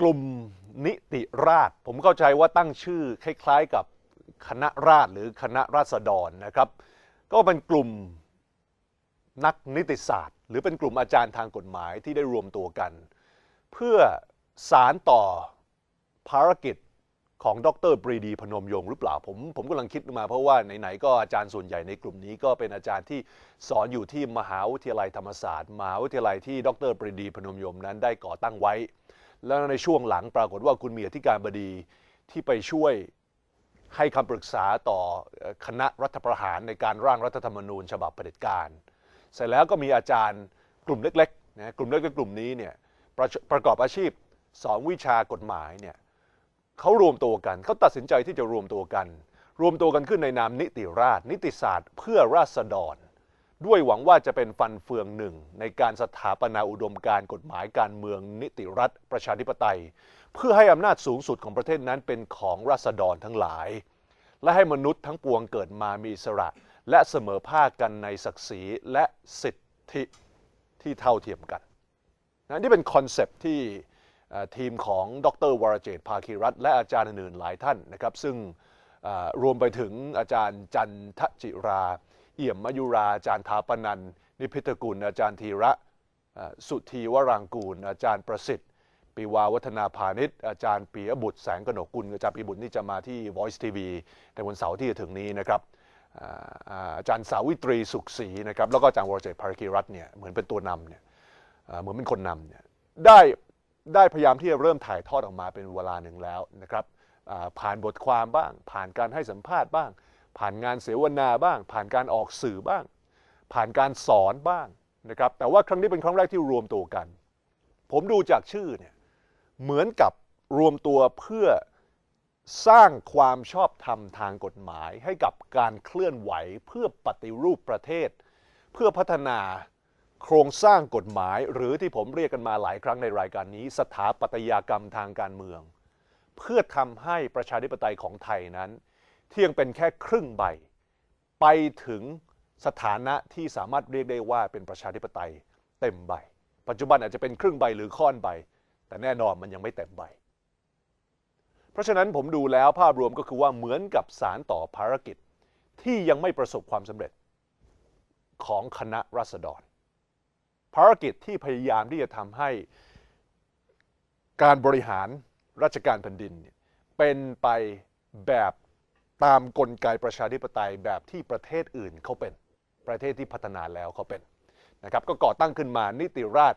กลุ่มนิติราษฎรผมเข้าใจว่าตั้งชื่อคล้ายๆกับคณะราษฎรหรือคณะราษฎรนะครับ ก็เป็นกลุ่มนักนิติศาสตร์ หรือเป็นกลุ่มอาจารย์ทางกฎหมายที่ได้รวมตัวกัน เพื่อสารต่อภารกิจของดรปรีดีพนมยงค์หรือเปล่าผมผมกำลังคิดมาเพราะว่าไหนๆก็อาจารย์ส่วนใหญ่ในกลุ่มนี้ก็เป็นอาจารย์ที่สอนอยู่ที่มหาวิทยาลัยธรรมศาสตร์มหาวิทยาลัยที่ดรปรีดีพนมยงค์นั้นได้ก่อตั้งไว้ แล้วในช่วงหลังปรากฏว่าคุณมีอธิการบดีที่ไปช่วยให้คำปรึกษาต่อคณะรัฐประหารในการร่างรัฐธรรมนูญฉบับเผด็จการ เสร็จแล้วก็มีอาจารย์กลุ่มเล็กๆนะกลุ่มเล็กๆกลุ่มนี้เนี่ยประประกอบอาชีพสอนวิชากฎหมายเนี่ยเขารวมตัวกันเขาตัดสินใจที่จะรวมตัวกัน รวมตัวกันขึ้นในนามนิติราษฎรนิติศาสตร์ เพื่อราษฎร ด้วยหวังว่าจะเป็นฟันเฟืองหนึ่ง ในการสถาปนาอุดมการณ์กฎหมายการเมืองนิติรัฐ ประชาธิปไตย เพื่อให้อำนาจสูงสุดของประเทศนั้นเป็นของราษฎรทั้งหลาย และให้มนุษย์ทั้งปวงเกิดมามีสระ และเสมอภาคกันในศักดิ์ศรีและสิทธิที่เท่าเทียมกันนะนี่เป็นคอนเซปที่ทีมของดรวรเจตภาคีรัตและอาจารย์อื่นๆหลายท่านนะครับ ซึ่งรวมไปถึงอาจารย์จันทจิรา เอี่ยมมยุราอาจารย์ทาปนันนิพิทกุล อาจารย์ธีระสุธีวรางกูล อาจารย์ประสิทธิ์ปีวาวัฒนาพาณิชย์อาจารย์ปียบุตรแสงกนกกุลอาจารย์ปีบุตรนี่จะมาที่ Voice TV ในวันเสาร์ที่จะถึงนี้นะครับอาจารย์สาวิตรีสุขศรีนะครับแล้วก็อาจารย์วรเจตภาคีรัตน์เนี่ยเหมือนเป็นตัวนำเนี่ยเหมือนเป็นคนนำเนี่ยได้ได้พยายามที่จะเริ่มถ่ายทอดออกมาเป็นเวลาหนึ่งแล้วนะครับผ่านบทความบ้าง ผ่านการให้สัมภาษณ์บ้าง ผ่านงานเสวนาบ้าง ผ่านการออกสื่อบ้าง ผ่านการสอนบ้างนะครับแต่ว่าครั้งนี้เป็นครั้งแรกที่รวมตัวกัน ผมดูจากชื่อเนี่ยเหมือนกับรวมตัวเพื่อสร้างความชอบธรรมทางกฎหมาย ให้กับการเคลื่อนไหวเพื่อปฏิรูปประเทศ เพื่อพัฒนาโครงสร้างกฎหมาย หรือที่ผมเรียกกันมาหลายครั้งในรายการนี้ สถาปัตยกรรมทางการเมือง เพื่อทำให้ประชาธิปไตยของไทยนั้น ที่ยังเป็นแค่ครึ่งใบ ไปถึงสถานะที่สามารถเรียกได้ว่าเป็นประชาธิปไตยเต็มใบ ปัจจุบันอาจจะเป็นครึ่งใบหรือค่อนใบ แต่แน่นอนมันยังไม่เต็มใบ เพราะฉะนั้นผมดูแล้วภาพรวมก็คือว่าเหมือนกับสารต่อภารกิจที่ยังไม่ประสบความสำเร็จของคณะรัษฎร ภารกิจที่พยายามที่จะทำให้การบริหารราชการแผ่นดินเนี่ยเป็นไปแบบ ตามกลไกประชาธิปไตยแบบที่ประเทศอื่นเขาเป็น ประเทศที่พัฒนาแล้วเขาเป็นนะครับก็ก่อตั้งขึ้นมานิติราษ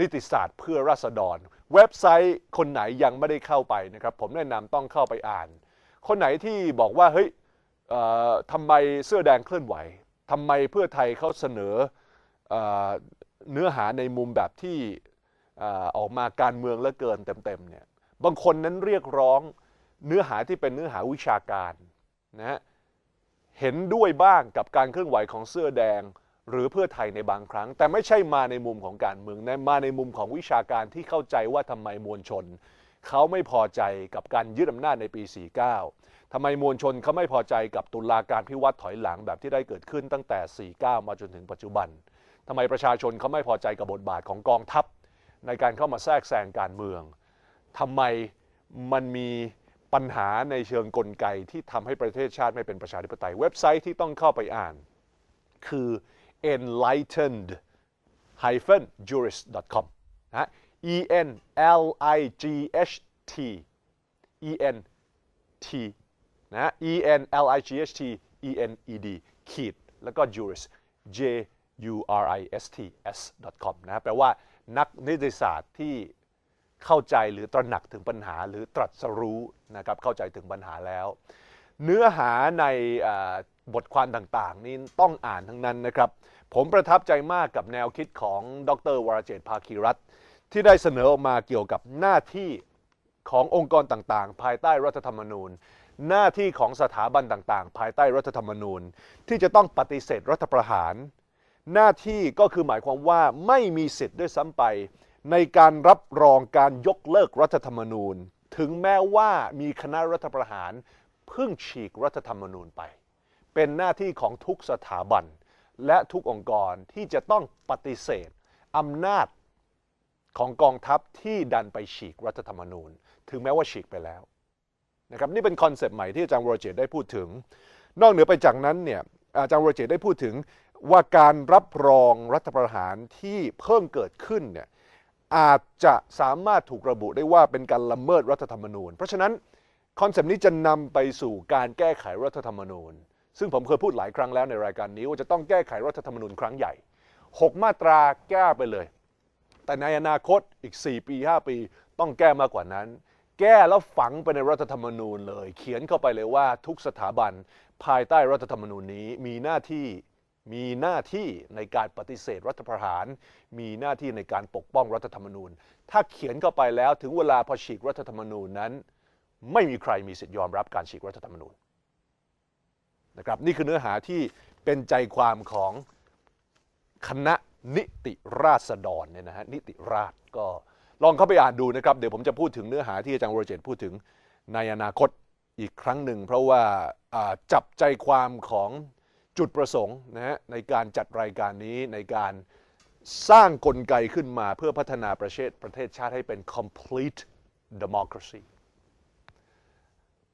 นิติศาสตร์เพื่อราษฎร เว็บไซต์คนไหนยังไม่ได้เข้าไปนะครับผมแนะนำต้องเข้าไปอ่าน คนไหนที่บอกว่าเฮ้ยทำไมเสื้อแดงเคลื่อนไหวทำไมเพื่อไทยเขาเสนอเอ่อเนื้อหาในมุมแบบที่ออกมาการเมืองเหลือเกินเต็มๆเนี่ยบางคนนั้นเรียกร้อง เนื้อหาที่เป็นเนื้อหาวิชาการนะฮะเห็นด้วยบ้างกับการเคลื่อนไหวของเสื้อแดง หรือเพื่อไทยในบางครั้ง แต่ไม่ใช่มาในมุมของการเมืองนะมาในมุมของวิชาการที่เข้าใจว่าทำไมมวลชน เขาไม่พอใจกับการยึดอำนาจในปี 49ทำไมมวลชนเขาไม่พอใจกับตุลาการพิวัตรถอยหลังแบบที่ได้เกิดขึ้นตั้งแต่ 49 มาจนถึงปัจจุบันทำไมประชาชนเขาไม่พอใจกับบทบาทของกองทัพ ในการเข้ามาแทรกแซงการเมืองทำไมมันมี ปัญหาในเชิงกลไกที่ทำให้ประเทศชาติไม่เป็นประชาธิปไตย เว็บไซต์ที่ต้องเข้าไปอ่าน คือ enlightened jurist.com นะ e n l i g h t e n t นะ e n l i g h t e n e d ขีดแล้วก็ jurist j u r i s t s com นะแปลว่านักนิติศาสตร์ที่ เข้าใจหรือตระหนักถึงปัญหาหรือตรัสรู้นะครับเข้าใจถึงปัญหาแล้ว เนื้อหาในบทความต่างๆ นี้ต้องอ่านทั้งนั้นนะครับ ผมประทับใจมากกับแนวคิดของดรวรเจตภาคีรัตที่ได้เสนอออกมาเกี่ยวกับหน้าที่ขององค์กรต่างๆ ภายใต้รัฐธรรมนูญ หน้าที่ของสถาบันต่างๆ ภายใต้รัฐธรรมนูญ ที่จะต้องปฏิเสธรัฐประหาร หน้าที่ก็คือหมายความว่าไม่มีสิทธิ์ด้วยซ้ำไป ในการรับรองการยกเลิกรัฐธรรมนูญ ถึงแม้ว่ามีคณะรัฐประหารเพิ่งฉีกรัฐธรรมนูญไป เป็นหน้าที่ของทุกสถาบัน และทุกองค์กรที่จะต้องปฏิเสธอำนาจของกองทัพที่ดันไปฉีกรัฐธรรมนูญ ถึงแม้ว่าฉีกไปแล้วนะครับนี่เป็นคอนเซปต์ใหม่ที่อาจารย์วรเจตได้พูดถึง นอกเหนือไปจากนั้นเนี่ยอาจารย์วรเจตได้พูดถึงว่าการรับรองรัฐประหารที่เพิ่งเกิดขึ้นเนี่ย อาจจะสามารถถูกระบุได้ว่าเป็นการละเมิดรัฐธรรมนูญ เพราะฉะนั้นคอนเซปต์นี้จะนำไปสู่การแก้ไขรัฐธรรมนูญ ซึ่งผมเคยพูดหลายครั้งแล้วในรายการนี้ ว่าจะต้องแก้ไขรัฐธรรมนูญครั้งใหญ่ 6 มาตราแก้ไปเลย แต่ในอนาคตอีก 4 ปี 5 ปี ต้องแก้มากกว่านั้น แก้แล้วฝังไปในรัฐธรรมนูญเลย เขียนเข้าไปเลยว่าทุกสถาบันภายใต้รัฐธรรมนูญนี้มีหน้าที่ มีหน้าที่ในการปฏิเสธรัฐประหาร มีหน้าที่ในการปกป้องรัฐธรรมนูญ ถ้าเขียนเข้าไปแล้วถึงเวลาพอฉีกรัฐธรรมนูญนั้น ไม่มีใครมีสิทธิยอมรับการฉีกรัฐธรรมนูญนะครับนี่คือเนื้อหาที่เป็นใจความของคณะนิติราษฎรเนี่ยนะฮะนิติราษฎรก็ลองเข้าไปอ่านดูนะครับ เดี๋ยวผมจะพูดถึงเนื้อหาที่อาจารย์วรเจตน์พูดถึงในอนาคตอีกครั้งหนึ่ง เพราะว่าจับใจความของ จุดประสงค์นะฮะในการจัดรายการนี้ในการสร้างกลไกขึ้นมาเพื่อพัฒนาประเทศประเทศชาติให้เป็น complete democracy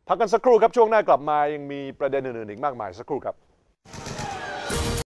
พักกันสักครู่ครับ ช่วงหน้ากลับมายังมีประเด็นอื่นๆอีกมากมายสักครู่ครับ